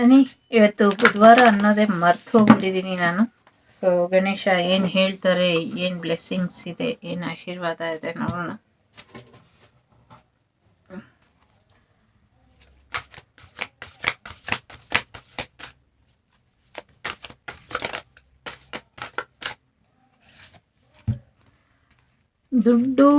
ಬನ್ನಿ. ಇವತ್ತು ಬುಧವಾರ ಅನ್ನೋದೇ ಮರ್ತು ಹೋಗ್ಬಿಟ್ಟಿದ್ದೀನಿ ನಾನು. ಸೊ ಗಣೇಶ ಏನು ಹೇಳ್ತಾರೆ, ಏನು ಬ್ಲೆಸ್ಸಿಂಗ್ಸ್ ಇದೆ, ಏನು ಆಶೀರ್ವಾದ ಇದೆ ನೋಡೋಣ. ದುಡ್ಡು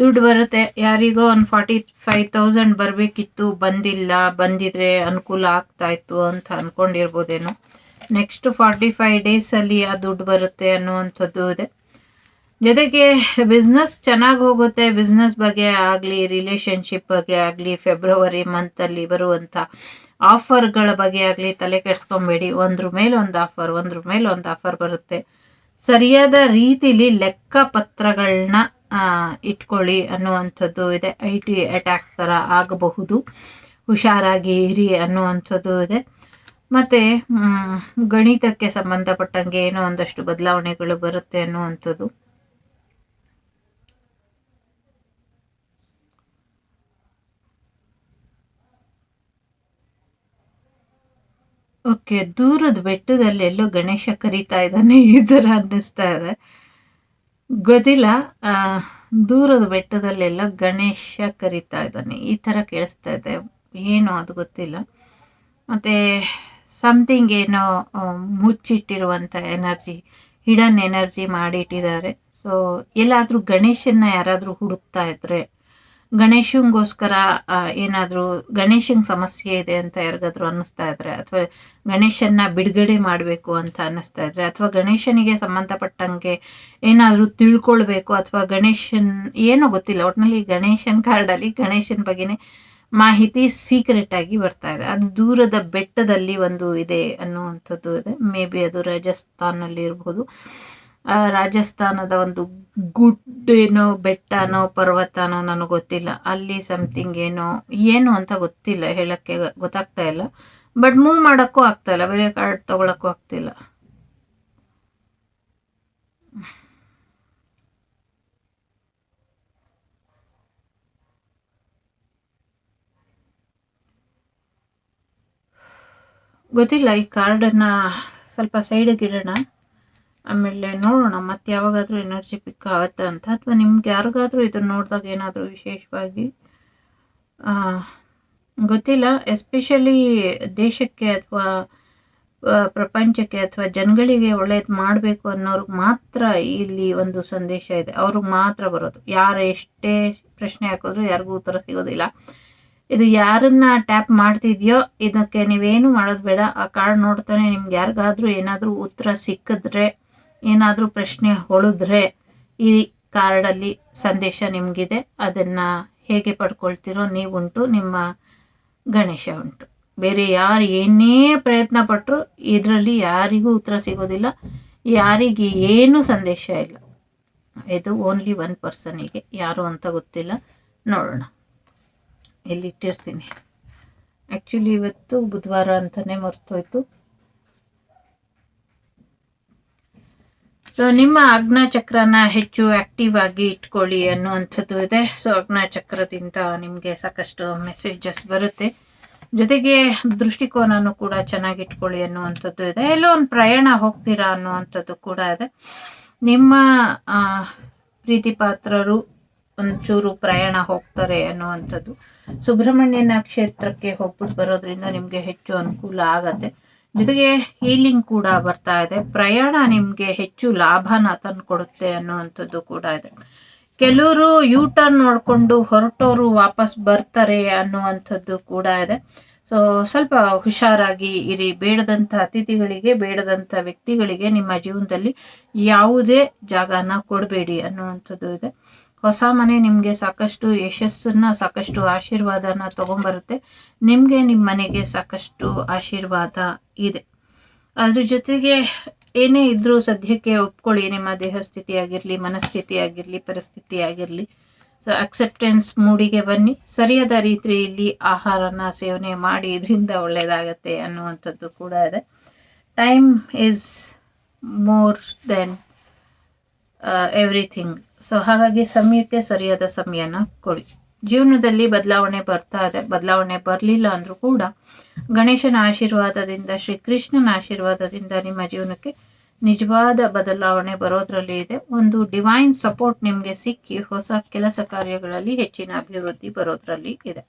ದುಡ್ಡು ಬರುತ್ತೆ. ಯಾರಿಗೋ ಒಂದು ಫಾರ್ಟಿ ಫೈವ್ ತೌಸಂಡ್ ಬರಬೇಕಿತ್ತು, ಬಂದಿಲ್ಲ, ಬಂದಿದ್ರೆ ಅನುಕೂಲ ಆಗ್ತಾ ಇತ್ತು ಅಂತ ಅಂದ್ಕೊಂಡಿರ್ಬೋದೇನೋ ನೆಕ್ಸ್ಟ್ ಫಾರ್ಟಿ ಫೈವ್ ಡೇಸಲ್ಲಿ ಆ ದುಡ್ಡು ಬರುತ್ತೆ ಅನ್ನುವಂಥದ್ದು ಇದೆ. ಜೊತೆಗೆ ಬಿಸ್ನೆಸ್ ಚೆನ್ನಾಗಿ ಹೋಗುತ್ತೆ. ಬಿಸ್ನೆಸ್ ಬಗ್ಗೆ ಆಗಲಿ ರಿಲೇಶನ್ಶಿಪ್ ಬಗ್ಗೆ ಆಗಲಿ ಫೆಬ್ರವರಿ ಮಂತಲ್ಲಿ ಬರುವಂಥ ಆಫರ್ಗಳ ಬಗ್ಗೆ ಆಗಲಿ ತಲೆ ಕೆಡ್ಸ್ಕೊಬೇಡಿ. ಒಂದ್ರ ಮೇಲೆ ಒಂದು ಆಫರ್ ಒಂದ್ರ ಮೇಲೆ ಒಂದು ಆಫರ್ ಬರುತ್ತೆ. ಸರಿಯಾದ ರೀತಿಲಿ ಲೆಕ್ಕಪತ್ರಗಳನ್ನ ಇಟ್ಕೊಳ್ಳಿ ಅನ್ನುವಂಥದ್ದು ಇದೆ. ಐ ಟಿ ಅಟ್ಯಾಕ್ ಥರ ಆಗಬಹುದು. ಹುಷಾರಾಗಿ ಇರಿ ಅನ್ನುವಂಥದ್ದು ಇದೆ. ಮತ್ತು ಗಣಿತಕ್ಕೆ ಸಂಬಂಧಪಟ್ಟಂಗೆ ಏನೋ ಒಂದಷ್ಟು ಬದಲಾವಣೆಗಳು ಬರುತ್ತೆ ಅನ್ನುವಂಥದ್ದು. ಓಕೆ, ದೂರದ ಬೆಟ್ಟದಲ್ಲಿ ಎಲ್ಲೋ ಗಣೇಶ ಕರೀತಾ ಇದ್ದಾನೆ ಈ ಥರ ಅನ್ನಿಸ್ತಾ ಇದೆ. ಗೊತ್ತಿಲ್ಲ ದೂರದ ಬೆಟ್ಟದಲ್ಲೆಲ್ಲ ಗಣೇಶ ಕರೀತಾ ಇದ್ದಾನೆ. ಈ ಥರ ಕೇಳಿಸ್ತಾ ಇದೆ. ಏನು ಅದು ಗೊತ್ತಿಲ್ಲ. ಮತ್ತು ಸಮಥಿಂಗ್ ಏನೋ ಮುಚ್ಚಿಟ್ಟಿರುವಂಥ ಎನರ್ಜಿ ಹಿಡನ್ ಎನರ್ಜಿ ಮಾಡಿಟ್ಟಿದ್ದಾರೆ. ಸೊ ಎಲ್ಲಾದರೂ ಗಣೇಶನ್ನ ಯಾರಾದರೂ ಹುಡುಕ್ತಾ ಇದ್ರೆ ಗಣೇಶಂಗೋಸ್ಕರ ಏನಾದರೂ ಗಣೇಶಂಗೆ ಸಮಸ್ಯೆ ಇದೆ ಅಂತ ಯಾರಿಗಾದರೂ ಅನ್ನಿಸ್ತಾ ಇದ್ರೆ, ಅಥವಾ ಗಣೇಶನ್ನ ಬಿಡುಗಡೆ ಮಾಡಬೇಕು ಅಂತ ಅನ್ನಿಸ್ತಾ ಇದ್ರೆ, ಅಥವಾ ಗಣೇಶನಿಗೆ ಸಂಬಂಧಪಟ್ಟಂಗೆ ಏನಾದರೂ ತಿಳ್ಕೊಳ್ಬೇಕು, ಅಥವಾ ಗಣೇಶನ್, ಏನೋ ಗೊತ್ತಿಲ್ಲ ಒಟ್ಟಿನಲ್ಲಿ ಗಣೇಶನ್ ಕಾರ್ಡಲ್ಲಿ ಗಣೇಶನ ಬಗ್ಗೆನೇ ಮಾಹಿತಿ ಸೀಕ್ರೆಟ್ ಆಗಿ ಬರ್ತಾ ಇದೆ. ಅದು ದೂರದ ಬೆಟ್ಟದಲ್ಲಿ ಒಂದು ಇದೆ ಅನ್ನುವಂಥದ್ದು ಇದೆ. ಮೇ ಬಿ ಅದು ರಾಜಸ್ಥಾನಲ್ಲಿ ಇರಬಹುದು ರಾಜಸ್ಥಾನದ ಒಂದು ಗುಡ್ಡೇನೋ, ಬೆಟ್ಟನೋ, ಪರ್ವತನೋ ನನಗೆ ಗೊತ್ತಿಲ್ಲ. ಅಲ್ಲಿ ಸಮಥಿಂಗ್ ಏನೋ, ಏನು ಅಂತ ಗೊತ್ತಿಲ್ಲ, ಹೇಳಕ್ಕೆ ಗೊತ್ತಾಗ್ತಾ ಇಲ್ಲ. ಬಟ್ ಮೂವ್ ಮಾಡೋಕ್ಕೂ ಆಗ್ತಾ ಇಲ್ಲ, ಬೇರೆ ಕಾರ್ಡ್ ತಗೊಳಕ್ಕೂ ಆಗ್ತಿಲ್ಲ ಗೊತ್ತಿಲ್ಲ, ಈ ಕಾರ್ಡನ್ನು ಸ್ವಲ್ಪ ಸೈಡಿಗೆ ಇಡೋಣ. ಆಮೇಲೆ ನೋಡೋಣ, ಮತ್ತೆ ಯಾವಾಗಾದರೂ ಎನರ್ಜಿ ಪಿಕ್ ಆಗುತ್ತೆ ಅಂತ. ಅಥವಾ ನಿಮ್ಗೆ ಯಾರಿಗಾದರೂ ಇದನ್ನು ನೋಡಿದಾಗ ಏನಾದರೂ ವಿಶೇಷವಾಗಿ? ಗೊತ್ತಿಲ್ಲ. ಎಸ್ಪೆಷಲಿ ದೇಶಕ್ಕೆ ಅಥವಾ ಪ್ರಪಂಚಕ್ಕೆ ಅಥವಾ ಜನಗಳಿಗೆ ಒಳ್ಳೇದು ಮಾಡಬೇಕು ಅನ್ನೋರಿಗೆ ಮಾತ್ರ ಇಲ್ಲಿ ಒಂದು ಸಂದೇಶ ಇದೆ. ಅವ್ರಿಗೆ ಮಾತ್ರ ಬರೋದು. ಯಾರು ಎಷ್ಟೇ ಪ್ರಶ್ನೆ ಹಾಕಿದ್ರು ಯಾರಿಗೂ ಉತ್ತರ ಸಿಗೋದಿಲ್ಲ. ಇದು ಯಾರನ್ನ ಟ್ಯಾಪ್ ಮಾಡ್ತಿದ್ಯೋ, ಇದಕ್ಕೆ ನೀವೇನು ಮಾಡೋದು ಬೇಡ. ಆ ಕಾರ್ಡ್ ನೋಡ್ತಾನೆ, ನಿಮ್ಗೆ ಯಾರಿಗಾದ್ರೂ ಏನಾದರೂ ಉತ್ತರ ಸಿಕ್ಕಿದ್ರೆ ಏನಾದರೂ ಪ್ರಶ್ನೆ ಹೊಳಿದ್ರೆ ಈ ಕಾರ್ಡಲ್ಲಿ ಸಂದೇಶ ನಿಮಗಿದೆ, ಅದನ್ನು ಹೇಗೆ ಪಡ್ಕೊಳ್ತೀರೋ ನೀವುಂಟು, ನಿಮ್ಮ ಗಣೇಶ ಉಂಟು. ಬೇರೆ ಯಾರು ಏನೇ ಪ್ರಯತ್ನ ಪಟ್ಟರು ಇದರಲ್ಲಿ ಯಾರಿಗೂ ಉತ್ತರ ಸಿಗೋದಿಲ್ಲ, ಯಾರಿಗೆ ಏನೂ ಸಂದೇಶ ಇಲ್ಲ. ಇದು ಓನ್ಲಿ ಒನ್ ಪರ್ಸನಿಗೆ ಯಾರು ಅಂತ ಗೊತ್ತಿಲ್ಲ. ನೋಡೋಣ. ಇಲ್ಲಿಟ್ಟಿರ್ತೀನಿ ಆ್ಯಕ್ಚುಲಿ ಇವತ್ತು ಬುಧವಾರ ಅಂತಲೇ ಮರ್ತೋಯ್ತು. ಸೊ ನಿಮ್ಮ ಚಕ್ರನ ಹೆಚ್ಚು ಆಕ್ಟಿವ್ ಆಗಿ ಇಟ್ಕೊಳ್ಳಿ ಅನ್ನುವಂಥದ್ದು ಇದೆ. ಸೊ ಚಕ್ರದಿಂದ ನಿಮಗೆ ಸಾಕಷ್ಟು ಮೆಸೇಜಸ್ ಬರುತ್ತೆ. ಜೊತೆಗೆ ದೃಷ್ಟಿಕೋನನು ಕೂಡ ಚೆನ್ನಾಗಿ ಇಟ್ಕೊಳ್ಳಿ ಅನ್ನುವಂಥದ್ದು ಇದೆ. ಎಲ್ಲೋ ಒಂದು ಪ್ರಯಾಣ ಹೋಗ್ತೀರಾ ಅನ್ನುವಂಥದ್ದು ಕೂಡ ಇದೆ. ನಿಮ್ಮ ಪ್ರೀತಿ ಪಾತ್ರರು ಒಂಚೂರು ಪ್ರಯಾಣ ಹೋಗ್ತಾರೆ ಅನ್ನುವಂಥದ್ದು. ಸುಬ್ರಹ್ಮಣ್ಯನ ಕ್ಷೇತ್ರಕ್ಕೆ ಹೋಗ್ಬಿಟ್ಟು ಬರೋದ್ರಿಂದ ನಿಮಗೆ ಹೆಚ್ಚು ಅನುಕೂಲ ಆಗತ್ತೆ. ಜೊತೆಗೆ ಹೀಲಿಂಗ್ ಕೂಡ ಬರ್ತಾ ಇದೆ. ಪ್ರಯಾಣ ನಿಮಗೆ ಹೆಚ್ಚು ಲಾಭನ ತಂದು ಕೊಡುತ್ತೆ ಅನ್ನುವಂಥದ್ದು ಕೂಡ ಇದೆ. ಕೆಲವರು ಯೂ ಟರ್ನ್ ನೋಡಿಕೊಂಡು ಹೊರಟೋರು ವಾಪಸ್ ಬರ್ತಾರೆ ಅನ್ನುವಂಥದ್ದು ಕೂಡ ಇದೆ. ಸೊ ಸ್ವಲ್ಪ ಹುಷಾರಾಗಿ ಇರಿ. ಬೇಡದಂಥ ಅತಿಥಿಗಳಿಗೆ, ಬೇಡದಂಥ ವ್ಯಕ್ತಿಗಳಿಗೆ ನಿಮ್ಮ ಜೀವನದಲ್ಲಿ ಯಾವುದೇ ಜಾಗನ ಕೊಡಬೇಡಿ ಅನ್ನುವಂಥದ್ದು ಇದೆ. ಹೊಸ ಮನೆ ನಿಮಗೆ ಸಾಕಷ್ಟು ಯಶಸ್ಸನ್ನ, ಸಾಕಷ್ಟು ಆಶೀರ್ವಾದನ ತಗೊಂಬರುತ್ತೆ. ನಿಮಗೆ ನಿಮ್ಮ ಮನೆಗೆ ಸಾಕಷ್ಟು ಆಶೀರ್ವಾದ ಇದೆ. ಅದ್ರ ಜೊತೆಗೆ ಏನೇ ಇದ್ರೂ ಸದ್ಯಕ್ಕೆ ಒಪ್ಕೊಳ್ಳಿ. ನಿಮ್ಮ ದೇಹ ಸ್ಥಿತಿ ಆಗಿರಲಿ, ಮನಸ್ಥಿತಿ ಆಗಿರಲಿ, ಪರಿಸ್ಥಿತಿ ಆಗಿರಲಿ. ಸೊ ಅಕ್ಸೆಪ್ಟೆನ್ಸ್ ಮೂಡಿಗೆ ಬನ್ನಿ. ಸರಿಯಾದ ರೀತಿಯಲ್ಲಿ ಆಹಾರನ ಸೇವನೆ ಮಾಡಿ ಇದರಿಂದ ಒಳ್ಳೆಯದಾಗತ್ತೆ ಅನ್ನುವಂಥದ್ದು ಕೂಡ ಇದೆ. Time is more than everything so ಹಾಗಾಗಿ ಸಮಯಕ್ಕೆ ಸರಿಯಾದ ಸಮಯನ ಕೊಡಿ. ಜೀವನದಲ್ಲಿ ಬದಲಾವಣೆ ಬರ್ತಾ ಇದೆ. ಬದಲಾವಣೆ ಬರಲಿಲ್ಲ ಅಂದರೂ ಕೂಡ ಗಣೇಶನ ಆಶೀರ್ವಾದದಿಂದ, ಶ್ರೀಕೃಷ್ಣನ ಆಶೀರ್ವಾದದಿಂದ ನಿಮ್ಮ ಜೀವನಕ್ಕೆ ನಿಜವಾದ ಬದಲಾವಣೆ ಬರೋದ್ರಲ್ಲಿ ಇದೆ. ಒಂದು ಡಿವೈನ್ ಸಪೋರ್ಟ್ ನಿಮಗೆ ಸಿಕ್ಕಿ ಹೊಸ ಕೆಲಸ ಕಾರ್ಯಗಳಲ್ಲಿ ಹೆಚ್ಚಿನ ಅಭಿವೃದ್ಧಿ ಬರೋದ್ರಲ್ಲಿ ಇದೆ.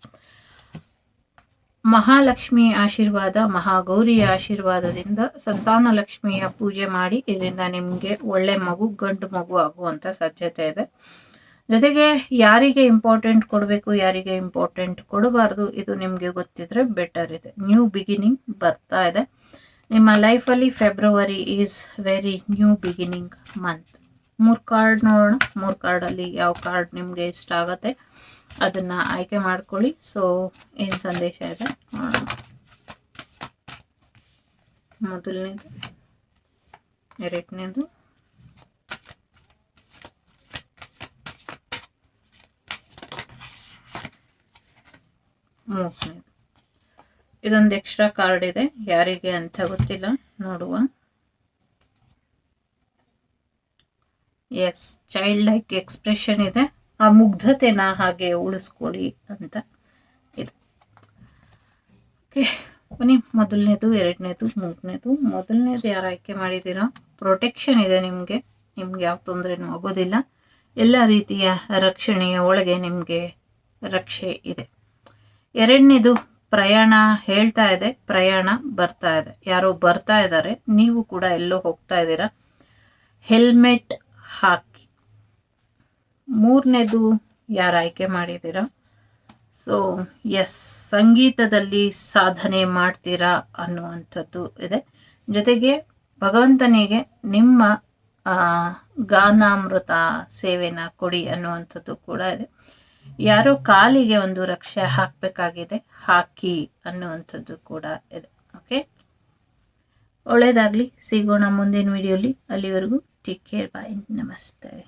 ಮಹಾಲಕ್ಷ್ಮಿ ಆಶೀರ್ವಾದ ಮಹಾಗೌರಿಯ ಆಶೀರ್ವಾದದಿಂದ ಸಂತಾನ ಲಕ್ಷ್ಮಿಯ ಪೂಜೆ ಮಾಡಿ ಇದರಿಂದ ನಿಮಗೆ ಒಳ್ಳೆ ಮಗು, ಗಂಡು ಮಗು ಆಗುವಂತ ಸಾಧ್ಯತೆ ಇದೆ. ಜೊತೆಗೆ ಯಾರಿಗೆ ಇಂಪಾರ್ಟೆಂಟ್ ಕೊಡಬೇಕು, ಯಾರಿಗೆ ಇಂಪಾರ್ಟೆಂಟ್ ಕೊಡಬಾರ್ದು, ಇದು ನಿಮಗೆ ಗೊತ್ತಿದ್ರೆ ಬೆಟರ್ ಇದೆ. ನ್ಯೂ ಬಿಗಿನಿಂಗ್ ಬರ್ತಾ ಇದೆ. ನಿಮ್ಮ ಲೈಫಲ್ಲಿ February is very new beginning month ಮೂರು ಕಾರ್ಡ್ ನೋಡೋಣ. ಮೂರು ಕಾರ್ಡಲ್ಲಿ ಯಾವ ಕಾರ್ಡ್ ನಿಮಗೆ ಇಷ್ಟ ಆಗುತ್ತೆ ಅದನ್ನು ಆಯ್ಕೆ ಮಾಡ್ಕೊಳ್ಳಿ. ಸೊ ಏನು ಸಂದೇಶ ಇದೆ? ನೋಡೋಣ. ಮೊದಲನೇದು, ಎರಡನೇದು. ಮೂರನೇದು. ಇದೊಂದು ಎಕ್ಸ್ಟ್ರಾ ಕಾರ್ಡ್ ಇದೆ. ಯಾರಿಗೆ ಅಂತ ಗೊತ್ತಿಲ್ಲ. ನೋಡುವ. ಎಸ್ ಚೈಲ್ಡ್ ಲೈಕ್ ಎಕ್ಸ್ಪ್ರೆಷನ್ ಇದೆ. ಆ ಮುಗ್ಧತೆನ ಹಾಗೆ ಉಳಿಸ್ಕೊಳ್ಳಿ ಅಂತ ಇದೆ. ಓಕೆ ಬನ್ನಿ, ಮೊದಲನೇದು, ಎರಡನೇದು, ಮೂರನೇದು. ಮೊದಲನೇದು ಯಾರು ಆಯ್ಕೆ ಮಾಡಿದ್ದೀರಾ? ಪ್ರೊಟೆಕ್ಷನ್ ಇದೆ ನಿಮಗೆ. ನಿಮ್ಗೆ ಯಾವ ತೊಂದರೆನೂ ಆಗೋದಿಲ್ಲ. ಎಲ್ಲ ರೀತಿಯ ರಕ್ಷಣೆಯ ಒಳಗೆ ನಿಮಗೆ ರಕ್ಷೆ ಇದೆ. ಎರಡನೇದು, ಪ್ರಯಾಣ ಹೇಳ್ತಾ ಇದೆ. ಪ್ರಯಾಣ ಬರ್ತಾ ಇದೆ. ಯಾರೋ ಬರ್ತಾ ಇದ್ದಾರೆ. ನೀವು ಕೂಡ ಎಲ್ಲೋ ಹೋಗ್ತಾ ಇದ್ದೀರಾ. ಹೆಲ್ಮೆಟ್ ಹಾಕಿ. ಮೂರನೇದು ಯಾರು ಆಯ್ಕೆ ಮಾಡಿದ್ದೀರಾ? ಸೊ ಎಸ್ ಸಂಗೀತದಲ್ಲಿ ಸಾಧನೆ ಮಾಡ್ತೀರಾ ಅನ್ನುವಂಥದ್ದು ಇದೆ. ಜೊತೆಗೆ ಭಗವಂತನಿಗೆ ನಿಮ್ಮ ಗಾನಾಮೃತ ಸೇವೆನ ಕೊಡಿ ಅನ್ನುವಂಥದ್ದು ಕೂಡ ಇದೆ. ಯಾರೋ ಕಾಲಿಗೆ ಒಂದು ರಕ್ಷೆ ಹಾಕಬೇಕಾಗಿದೆ, ಹಾಕಿ ಅನ್ನುವಂಥದ್ದು ಕೂಡ ಇದೆ. ಓಕೆ ಒಳ್ಳೇದಾಗಲಿ. ಸಿಗೋಣ ಮುಂದಿನ ವಿಡಿಯೋಲಿ ಅಲ್ಲಿವರೆಗೂ Take care. Bye. Namaste.